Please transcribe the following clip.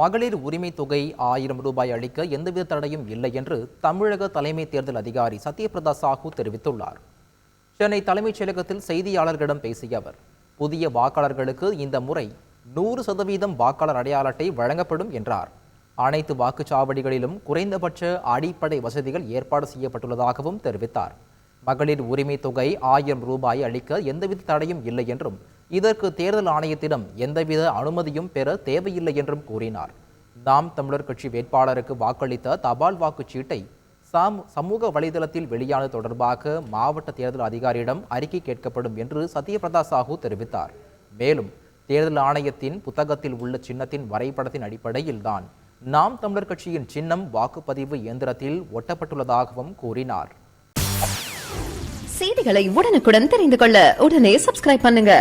மகளிர் உரிமை தொகை ஆயிரம் ரூபாய் அளிக்க எந்தவித தடையும் இல்லை என்று தமிழக தலைமை தேர்தல் அதிகாரி சத்யபிரதா சாஹூ தெரிவித்துள்ளார். சென்னை தலைமைச் செயலகத்தில் செய்தியாளர்களிடம் பேசிய அவர் புதிய வாக்காளர்களுக்கு இந்த முறை நூறு சதவீதம் வாக்காளர் அடையாள அட்டை வழங்கப்படும் என்றார். அனைத்து வாக்குச்சாவடிகளிலும் குறைந்தபட்ச அடிப்படை வசதிகள் ஏற்பாடு செய்யப்பட்டுள்ளதாகவும் தெரிவித்தார். மகளிர் உரிமை தொகை ஆயிரம் ரூபாய் அளிக்க எந்தவித தடையும் இல்லை என்றும் இதற்கு தேர்தல் ஆணையத்திடம் எந்தவித அனுமதியும் பெற தேவையில்லை என்றும் கூறினார். நாம் தமிழர் கட்சி வேட்பாளருக்கு வாக்களித்த தபால் வாக்குச் சீட்டை சாம் சமூக வலைதளத்தில் வெளியானது தொடர்பாக மாவட்ட தேர்தல் அதிகாரியிடம் அறிக்கை கேட்கப்படும் என்று சத்யபிரதா சாஹூ தெரிவித்தார். மேலும் தேர்தல் ஆணையத்தின் புத்தகத்தில் உள்ள சின்னத்தின் வரைபடத்தின் அடிப்படையில் தான் நாம் தமிழர் கட்சியின் சின்னம் வாக்குப்பதிவு இயந்திரத்தில் ஒட்டப்பட்டுள்ளதாகவும் கூறினார். செய்திகளை உடனுக்குடன் தெரிந்து கொள்ள உடனே சப்ஸ்கிரைப் பண்ணுங்க.